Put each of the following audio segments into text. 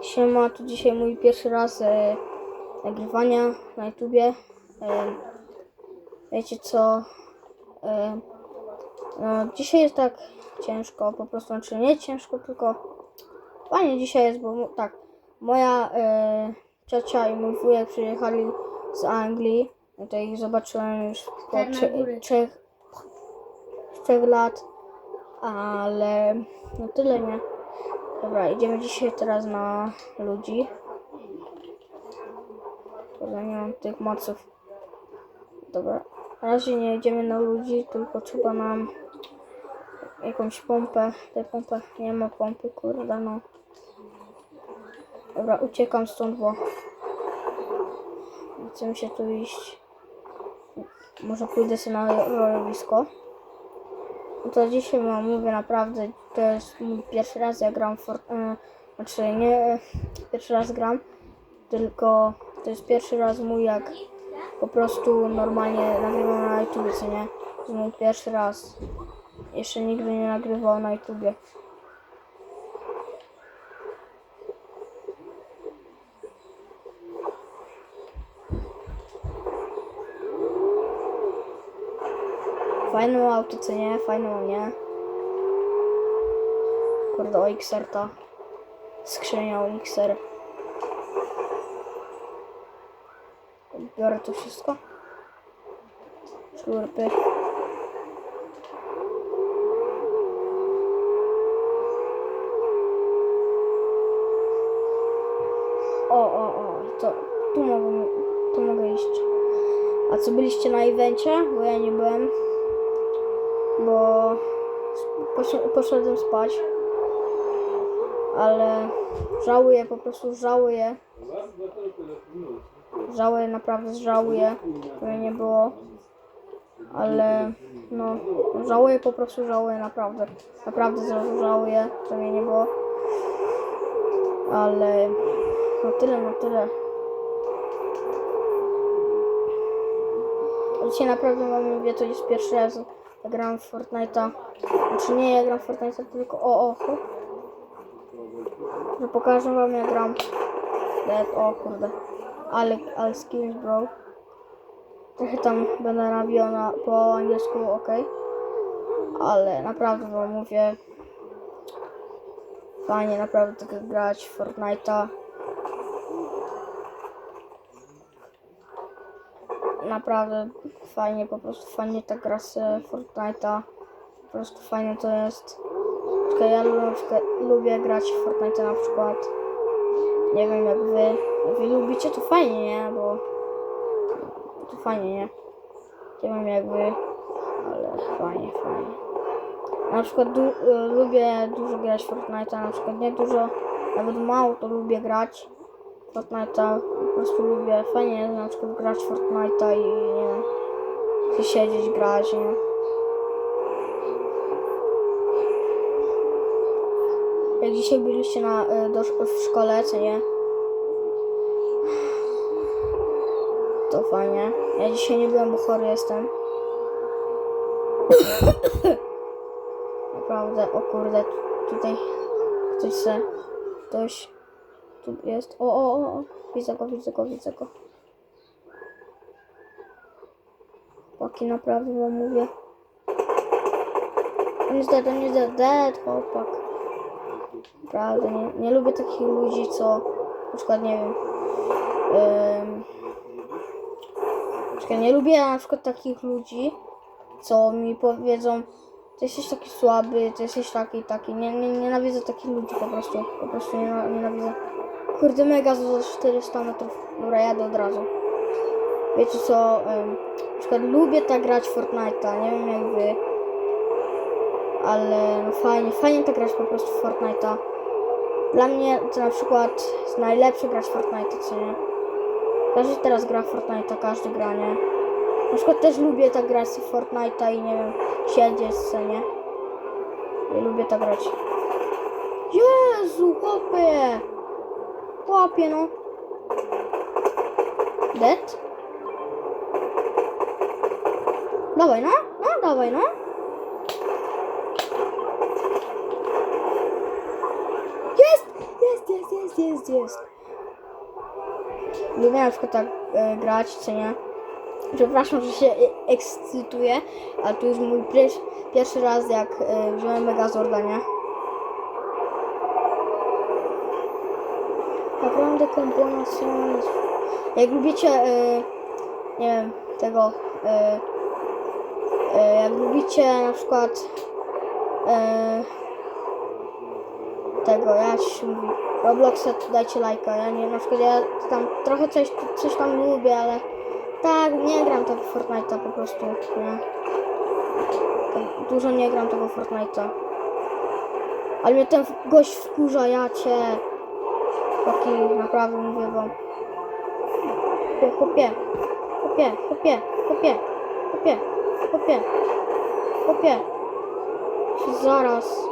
Siema, tu dzisiaj mój pierwszy raz e, nagrywania na YouTubie. E, wiecie co? E, no, dzisiaj jest tak ciężko, po prostu, znaczy nie ciężko, tylko fajnie dzisiaj jest, bo tak, moja e, ciocia i mój wujek przyjechali z Anglii. To ich zobaczyłem już po trze- trzech, trzech lat, ale no tyle nie. Dobra, idziemy dzisiaj teraz na ludzi. Kurde, nie mam tych moców. Dobra, na razie nie idziemy na ludzi, tylko trzeba nam jakąś pompę. Tej pompy, nie ma pompy, kurde no. Dobra, uciekam stąd, bo mi się tu iść. Może pójdę sobie na rojowisko. To dzisiaj wam mówię naprawdę, to jest mój pierwszy raz ja gram for, e, znaczy nie pierwszy raz gram, tylko to jest pierwszy raz mój jak po prostu normalnie nagrywam na YouTubie, co nie? To jest mój pierwszy raz. Jeszcze nigdy nie nagrywał na YouTubie. Fajną auto, co nie? Fajną, nie? Kurde, o XR ta. Skrzynia o XR. Biorę to wszystko. Szlurpy. O, o, o, to tu mogę, tu mogę iść. A co byliście na evencie? Bo ja nie byłem. Bo posz- poszedłem spać. Ale żałuję, po prostu żałuję. Żałuję, naprawdę żałuję, że nie było. Ale no, żałuję, po prostu żałuję, naprawdę. Naprawdę żałuję, że mnie nie było. Ale no tyle, no tyle. Dzisiaj naprawdę wam mówię, to jest pierwszy raz jak gram w Fortnite'a. Znaczy nie ja gram w Fortnite'a, tylko o, o, o. Że pokażę wam jak gram. Dead, o kurde. Ale, ale skills bro. Trochę tam będę nawijał na, po angielsku, ok. Ale naprawdę wam mówię. Fajnie naprawdę tak grać w Fortnite'a. Naprawdę fajnie, po prostu fajnie ta gra z Fortnite'a. Po prostu fajnie to jest. Tylko ja lu- na przykład lubię grać w Fortnite na przykład. Nie wiem jak wy. Wy lubicie to fajnie, nie? Bo to fajnie, nie? Nie wiem jak wy, ale fajnie, fajnie. Na przykład du- y, lubię dużo grać w Fortnite, na przykład nie dużo, nawet mało to lubię grać Fortnite'a. Po prostu lubię, fajnie jest na przykład grać Fortnite'a i nie siedzieć, grać, nie? Jak dzisiaj byliście na, y, do, w szkole, co nie? To fajnie. Ja dzisiaj nie byłem, bo chory jestem. Naprawdę, o kurde, tutaj ktoś se, ktoś tu jest. O, o, o, widzę go, widzę go, widzę go. Chłopaki, naprawdę wam mówię. On jest dead, on jest dead, dead, chłopak. Naprawdę, nie, nie lubię takich ludzi, co na przykład, nie wiem, przykład nie lubię na przykład takich ludzi, co mi powiedzą, ty jesteś taki słaby, ty jesteś taki, taki, nie, nie, nienawidzę takich ludzi po prostu, po prostu nie, nienawidzę. Kurde, mega za 400 metrów, dobra, jadę od razu. Wiecie co, ym, na przykład lubię tak grać Fortnite'a, nie wiem jak wy, ale no fajnie, fajnie tak grać po prostu Fortnite'a. Dla mnie to na przykład jest najlepsze grać w Fortnite, co nie? Każdy teraz gra w Fortnite, każdy gra, nie? Na przykład też lubię tak grać w Fortnite i nie wiem, siedzieć w scenie. I lubię tak grać. Jezu, chłopie! Chłopie, no. Dead? Dawaj, no, no, dawaj, no. Jest! Jest, jest, jest, jest, jest. Lubię na przykład tak e, grać, co nie? Przepraszam, że się e, ekscytuję, ale to już mój pier- pierwszy raz, jak e, wziąłem Megazorda, nie? Jak lubicie, e, nie wiem, tego, e, e, jak lubicie na przykład tego, jak się mówi, Robloxa, to dajcie lajka, ja nie, na przykład ja tam trochę coś, coś tam lubię, ale tak, nie gram w Fortnite'a po prostu, nie. Dużo nie gram tego Fortnite'a. Ale mnie ten gość wkurza, ja cię. Taki naprawdę mówię wam. Chłopie, chłopie, chłopie, chłopie, chłopie, chłopie, chłopie. Zaraz.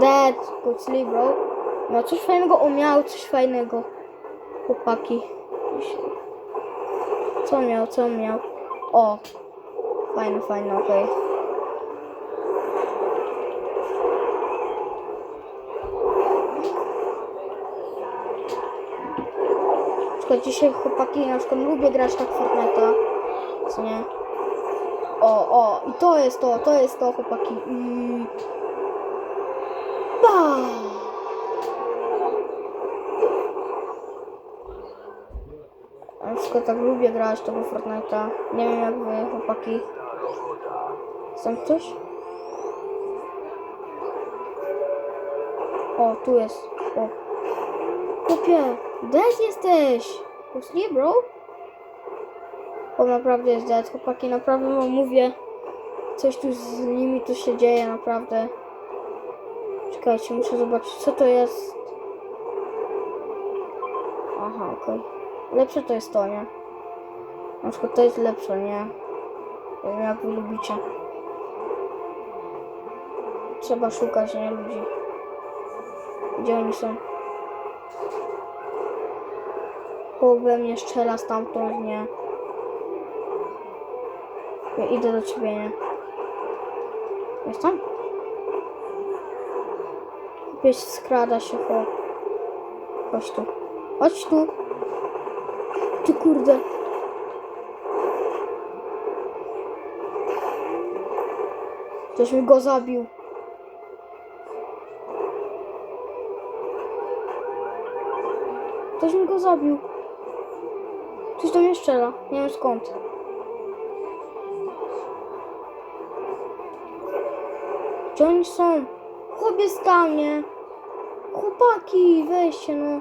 Dead, sleep, bro. Miał coś fajnego, o miał coś fajnego. Chłopaki. Co miał, co miał? O. Fajne, fajne, okej. Na przykład dzisiaj chłopaki na przykład lubię grać tak Fortnite'a. Co nie? O, o, i to jest to, to jest to chłopaki. Mm. Ba! Na przykład tak lubię grać tego Fortnite'a. Nie wiem jak wy chłopaki. Są coś? O, tu jest. O. Chłopie, dead jesteś! Pusli, bro? O, naprawdę jest dead. Chłopaki, naprawdę wam mówię. Coś tu z nimi tu się dzieje, naprawdę. Czekajcie, muszę zobaczyć, co to jest. Aha, okej. Lepsze to jest to, nie? Na przykład to jest lepsze, nie? Nie jak wy lubicie. Trzeba szukać, nie? Ludzi. Gdzie oni są? Chłop we mnie strzela stamtąd, nie? Ja idę do ciebie, nie? Jest tam? Gdzieś skrada się chłop. Chodź tu. Chodź tu. Ty kurde. Ktoś mi go zabił. Ktoś mi go zabił. Ktoś do mnie strzela. Nie wiem skąd. Gdzie oni są? Chłopiec tam, nie? Chłopaki, weźcie no.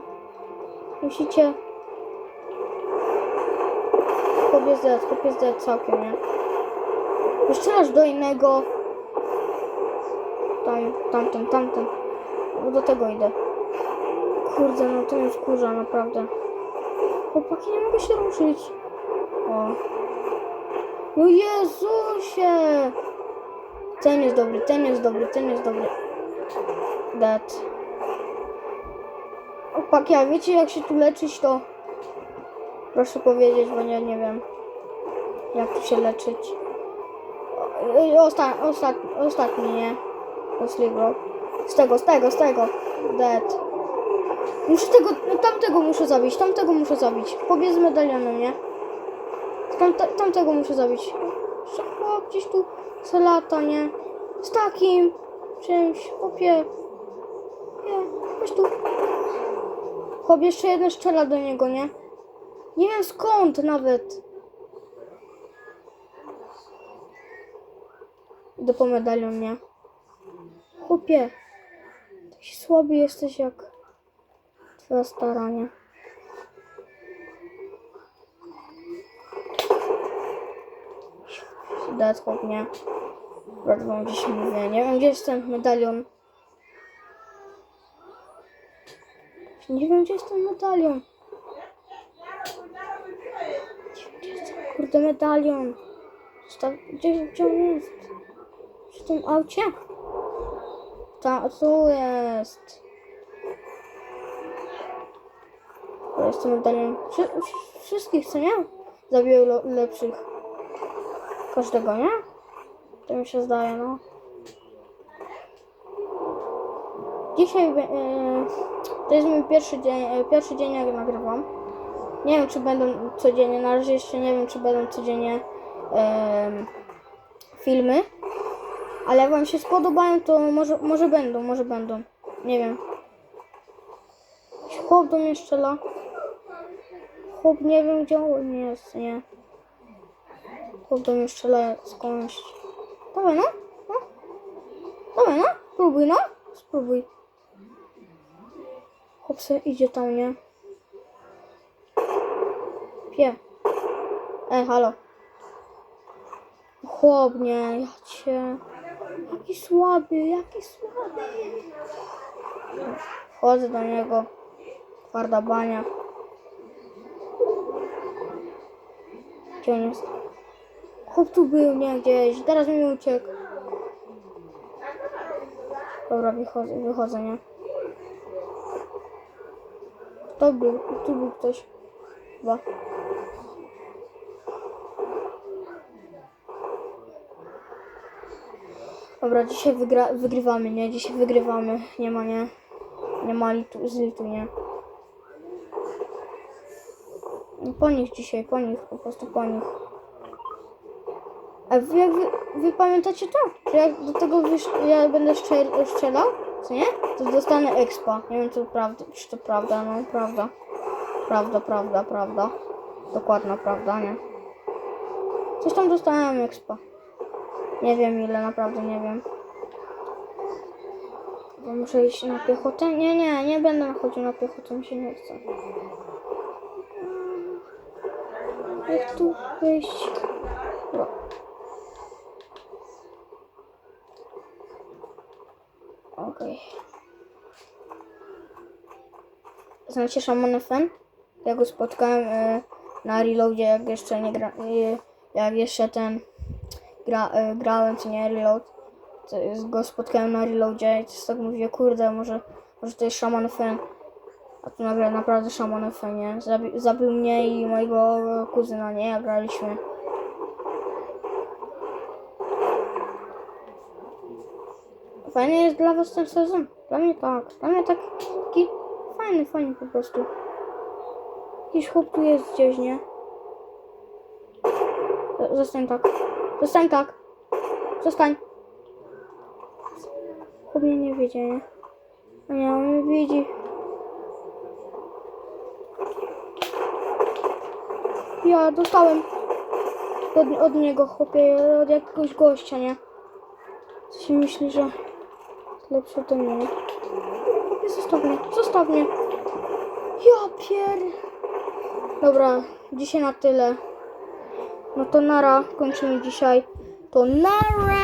Musicie... Chłopiec dead, chłopiec dead całkiem, nie? Strzelasz do innego. Tam, tamten, tamten. No do tego idę. Kurde, no to mnie wkurza, naprawdę. Chłopaki, nie mogę się ruszyć. O. No Jezusie! Ten jest dobry, ten jest dobry, ten jest dobry. Dead. Chłopaki, a wiecie jak się tu leczyć, to proszę powiedzieć, bo ja nie wiem jak tu się leczyć. Osta osta ostatni, nie? To Slibro. Z tego, z tego, z tego. Dead. Muszę tego, no tamtego muszę zabić, tamtego muszę zabić. Pobiec z medalionem, nie? Tamte, tamtego muszę zabić. Chłop gdzieś tu se lata, nie? Z takim czymś, chłopie. Nie, chodź tu. Chłop jeszcze jeden strzela do niego, nie? Nie wiem skąd nawet. Idę po medalion, nie? Chłopie. Taki słaby jesteś jak twoja stara, nie? Dead chłop, nie? Bardzo wam gdzieś mówię. Nie wiem gdzie jest ten medalion. Nie wiem gdzie jest ten medalion. Kurde medalion? Gdzie, gdzie on jest? Przy tym aucie? Ta, tu jest. To jest ten medalion. Wszy, wszy- wszystkich, co nie? Zabił lo- lepszych. Każdego, nie? To mi się zdaje, no. Dzisiaj e, to jest mój pierwszy dzień, e, pierwszy dzień jak nagrywam. Nie wiem czy będą codziennie, na razie jeszcze nie wiem czy będą codziennie filmy. Ale jak wam się spodobają to może, może będą, może będą. Nie wiem. Chłop do mnie strzela. Chłop nie wiem gdzie on jest, nie. Chłop do mnie strzela skądś. Dawaj no, no. No, spróbuj no, spróbuj. Chłop se idzie tam, nie? Pie. Ej, halo. Chłop, nie, ja cię. Jaki słaby, jaki słaby. Wchodzę do niego. Twarda bania. Gdzie on jest? Chłop tu był, nie gdzieś. Teraz mi uciekł. Dobra, wychodzę, wychodzę, nie? To był, tu był ktoś. Chyba. Dobra, dzisiaj wygra, wygrywamy, nie? Dzisiaj wygrywamy. Nie ma, nie? Nie ma litu, z litu, nie? No Po nich dzisiaj, po nich, po prostu po nich. A wy, wy, wy pamiętacie to? Że jak do tego wysz, ja będę strzel- strzelał, co nie? To dostanę expa. Nie wiem, czy to prawda, czy to prawda, no prawda. Prawda, prawda, prawda. Dokładna prawda, nie? Coś tam dostałem expa. Nie wiem ile, naprawdę nie wiem. Bo muszę iść na piechotę? Nie, nie, nie będę chodził na piechotę, mi się nie chce. Jak tu? Dobra. Okej. Znacie Shaman FM? Ja go spotkałem e, na reloadzie, jak jeszcze nie gra... E, jak jeszcze ten... Gra, e, grałem, czy nie, reload. To jest, go spotkałem na reloadzie i tak mówię, kurde, może, może to jest Shaman FM. A tu nagle naprawdę Shaman FM, nie? Zabi zabił mnie i mojego kuzyna, nie? Jak graliśmy. Fajny jest dla was ten sezon? Dla mnie tak. Dla mnie tak, taki fajny, fajny po prostu. Jakiś chłop tu jest gdzieś, nie? Zostań tak. Zostań tak. Zostań. Chłop mnie nie widzi, nie? A nie, on mnie widzi. Ja dostałem od, od niego, chłopie, od jakiegoś gościa, nie? Co się myśli, że lepszy ode nie? Zostaw mnie, zostaw mnie. Ja pier... Dobra, dzisiaj na tyle. No to nara, kończymy dzisiaj. To nara!